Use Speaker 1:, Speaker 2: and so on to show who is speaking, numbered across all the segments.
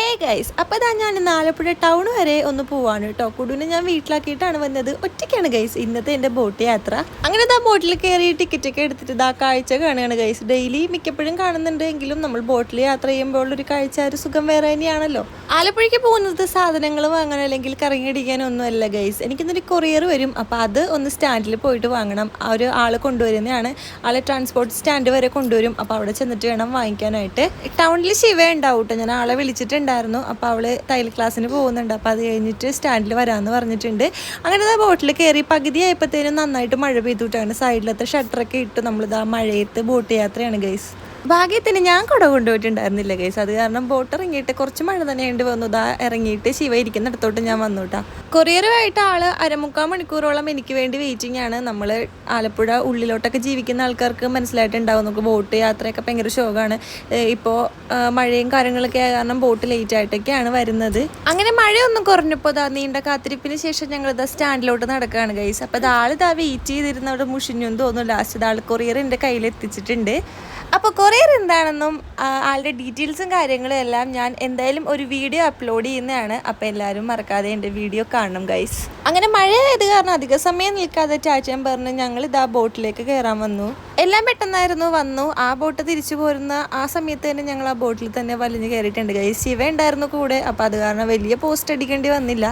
Speaker 1: Hey guys അപ്പോൾ ഇതാ ഞാൻ ഇന്ന് ആലപ്പുഴ ടൗൺ വരെ ഒന്ന് പോവാണ് കേട്ടോ കുടുവിനെ ഞാൻ വീട്ടിലാക്കിയിട്ടാണ് വന്നത്. ഒറ്റയ്ക്കാണ് ഗൈസ് ഇന്നത്തെ എന്റെ ബോട്ട് യാത്ര. അങ്ങനെ ഇതാ ബോട്ടിൽ കയറി ടിക്കറ്റ് ഒക്കെ എടുത്തിട്ട് ഇതാ കാഴ്ച കാണുകയാണ് ഗൈസ് ഡെയിലി മിക്കപ്പോഴും കാണുന്നുണ്ട്. എങ്കിലും നമ്മൾ ബോട്ടിൽ യാത്ര ചെയ്യുമ്പോൾ ഒരു കാഴ്ച ഒരു സുഖം വേറെ തന്നെയാണല്ലോ. ആലപ്പുഴയ്ക്ക് പോകുന്നത് സാധനങ്ങൾ വാങ്ങാൻ അല്ലെങ്കിൽ കറങ്ങിയടിക്കാനൊന്നും അല്ല ഗൈസ് എനിക്കിന്നൊരു കൊറിയർ വരും. അപ്പോൾ അത് ഒന്ന് സ്റ്റാൻഡിൽ പോയിട്ട് വാങ്ങണം. ഒരു ആൾ കൊണ്ടുവരുന്നതാണ്. ആളെ ട്രാൻസ്പോർട്ട് സ്റ്റാൻഡ് വരെ കൊണ്ടുവരും. അപ്പോൾ അവിടെ ചെന്നിട്ട് വേണം വാങ്ങിക്കാനായിട്ട്. ടൗണിൽ ശിവ ഉണ്ടാവും കേട്ടോ ഞാൻ ആളെ വിളിച്ചിട്ടുണ്ടായിരുന്നു അപ്പോൾ അവൾ തയ്യൽ ക്ലാസ്സിന് പോകുന്നുണ്ട്. അപ്പോൾ അത് കഴിഞ്ഞിട്ട് സ്റ്റാൻഡിൽ വരാമെന്ന് പറഞ്ഞിട്ടുണ്ട്. അങ്ങനെ ആ ബോട്ടിൽ കയറി പകുതി ആയപ്പോഴത്തേനും നന്നായിട്ട് മഴ പെയ്തുവിട്ടാണ് സൈഡിലത്തെ ഷട്ടറൊക്കെ ഇട്ട് നമ്മളിതാ മഴയത്ത് ബോട്ട് യാത്രയാണ് ഗൈസ്. ഭാഗ്യത്തിന് ഞാൻ കുട കൊണ്ടുപോയിട്ടുണ്ടായിരുന്നില്ല കേസ്. അത് കാരണം ബോട്ട് ഇറങ്ങിയിട്ട് കുറച്ച് മഴ തന്നെ ഉണ്ട് വന്നു. ഇതാ ഇറങ്ങിയിട്ട് ശിവ ഇരിക്കുന്നിടത്തോട്ട് ഞാൻ വന്നു കേട്ടോ കൊറിയറുമായിട്ട് ആൾ അരമുക്കാൽ മണിക്കൂറോളം എനിക്ക് വേണ്ടി വെയിറ്റിംഗ് ആണ്. നമ്മൾ ആലപ്പുഴ ഉള്ളിലോട്ടൊക്കെ ജീവിക്കുന്ന ആൾക്കാർക്ക് മനസ്സിലായിട്ടുണ്ടാവും. നമുക്ക് ബോട്ട് യാത്രയൊക്കെ ഭയങ്കര ശോകമാണ് ഇപ്പോൾ മഴയും കാര്യങ്ങളൊക്കെ ആയ കാരണം ബോട്ട് ലേറ്റ് ആയിട്ടൊക്കെയാണ് വരുന്നത്. അങ്ങനെ മഴയൊന്നും കുറഞ്ഞപ്പോൾ ഇതാ നീണ്ട കാത്തിരിപ്പിന് ശേഷം ഞങ്ങൾ ഇതാ സ്റ്റാൻഡിലോട്ട് നടക്കുകയാണ് ഗൈസ് അപ്പോൾ ഇതാൾ ആളിതാ വെയിറ്റ് ചെയ്തിരുന്നവിടെ മുഷിഞ്ഞു തോന്നുന്നു. ലാസ്റ്റ് ഇതാൾ കൊറിയർ എന്റെ കയ്യിൽ എത്തിച്ചിട്ടുണ്ട് അപ്പോൾ കൊറിയർ എന്താണെന്നും ആളുടെ ഡീറ്റെയിൽസും കാര്യങ്ങളും എല്ലാം ഞാൻ എന്തായാലും ഒരു വീഡിയോ അപ്ലോഡ് ചെയ്യുന്നതാണ്. അപ്പോൾ എല്ലാവരും മറക്കാതെ എന്റെ വീഡിയോ കാണണം ഗൈസ് അങ്ങനെ മഴയായത് കാരണം അധിക സമയം നിൽക്കാതെ ചാച്ചൻ പറഞ്ഞ് ഞങ്ങൾ ഇതാ ബോട്ടിലേക്ക് കയറാൻ വന്നു. എല്ലാം പെട്ടെന്നായിരുന്നു വന്നു. ആ ബോട്ട് തിരിച്ചു പോരുന്ന ആ സമയത്ത് തന്നെ ഞങ്ങൾ ആ ബോട്ടിൽ തന്നെ വലിഞ്ഞു കയറിയിട്ടുണ്ട്. ഗൈസ് ശിവ ഉണ്ടായിരുന്നു കൂടെ. അപ്പോൾ അത് കാരണം വലിയ പോസ്റ്റ് അടിക്കേണ്ടി വന്നില്ല.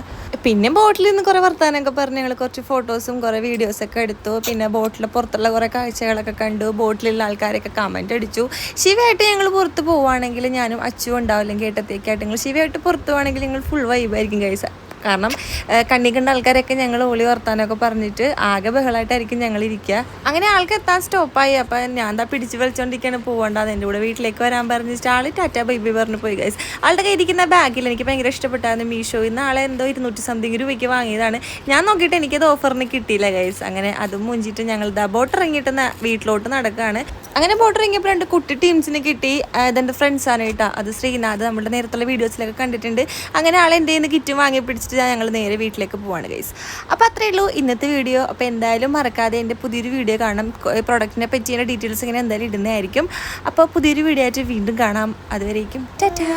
Speaker 1: പിന്നെ ബോട്ടിൽ നിന്ന് കുറേ വർത്താനൊക്കെ പറഞ്ഞ് ഞങ്ങൾ കുറച്ച് ഫോട്ടോസും കുറേ വീഡിയോസൊക്കെ എടുത്തു. പിന്നെ ബോട്ടിൽ പുറത്തുള്ള കുറേ കാഴ്ചകളൊക്കെ കണ്ടു. ബോട്ടിലുള്ള ആൾക്കാരൊക്കെ കമന്റ് അടിച്ചു. ശിവയായിട്ട് ഞങ്ങൾ പുറത്ത് പോവുകയാണെങ്കിൽ ഞാനും അച്ചു ഉണ്ടാവില്ലെങ്കിൽ ഏട്ടത്തേക്കായിട്ട് നിങ്ങൾ ശിവയായിട്ട് പുറത്ത് പോവുകയാണെങ്കിൽ നിങ്ങൾ ഫുൾ വൈബായിരിക്കും കൈസ കാരണം കണ്ണി കണ്ട ആൾക്കാരൊക്കെ ഞങ്ങൾ ഓളി വർത്താനൊക്കെ പറഞ്ഞിട്ട് ആകെ ബഹളമായിട്ടായിരിക്കും ഞങ്ങൾ ഇരിക്കുക അങ്ങനെ ആൾക്ക് എത്താൻ സ്റ്റോപ്പായി അപ്പോൾ ഞാൻ എന്താ പിടിച്ച് വലിച്ചോണ്ടിരിക്കുകയാണ് പോകേണ്ടത് എന്റെ കൂടെ വീട്ടിലേക്ക് വരാൻ പറഞ്ഞിട്ട് ആൾ ടാറ്റ ബൈബി പറഞ്ഞു പോയി ഗൈസ് ആളുടെ കയ്യിൽ ഇരിക്കുന്ന ബാഗിൽ എനിക്ക് ഭയങ്കര ഇഷ്ടപ്പെട്ടായിരുന്നു മീഷോ ഇന്ന് ആളെ എന്തോ ഇരുന്നൂറ്റി സംതിങ് രൂപയ്ക്ക് വാങ്ങിയതാണ്. ഞാൻ നോക്കിയിട്ട് എനിക്കത് ഓഫറിന് കിട്ടിയില്ല ഗൈസ് അങ്ങനെ അതും മുഞ്ചിട്ട് ഞങ്ങൾ ദാ ബോട്ട് ഇറങ്ങിയിട്ട് വീട്ടിലോട്ട് നടക്കുകയാണ് അങ്ങനെ ബോർഡർ ഇറങ്ങിയപ്പോൾ രണ്ട് കുട്ടി ടീംസിന് കിട്ടി. അതെന്റെ ഫ്രണ്ട്സാണ് കേട്ടോ. അത് ശ്രീനാഥ് നമ്മുടെ നേരത്തുള്ള വീഡിയോസിലൊക്കെ കണ്ടിട്ടുണ്ട്. അങ്ങനെ ആളെ എന്റെ കിറ്റ് വാങ്ങി പിടിച്ചിട്ട് ഞങ്ങൾ നേരെ വീട്ടിലേക്ക് പോവാണ് ഗൈസ് അപ്പോൾ അത്രയേ ഉള്ളൂ ഇന്നത്തെ വീഡിയോ അപ്പോൾ എന്തായാലും മറക്കാതെ എന്റെ പുതിയൊരു വീഡിയോ കാണാം പ്രൊഡക്റ്റിനെ പറ്റിയുള്ള ഡീറ്റെയിൽസ് ഇങ്ങനെ എന്തായാലും ഇടുന്നതായിരിക്കും. അപ്പോൾ പുതിയൊരു വീഡിയോ ആയിട്ട് വീണ്ടും കാണാം. അതുവരേക്കും ടാറ്റാ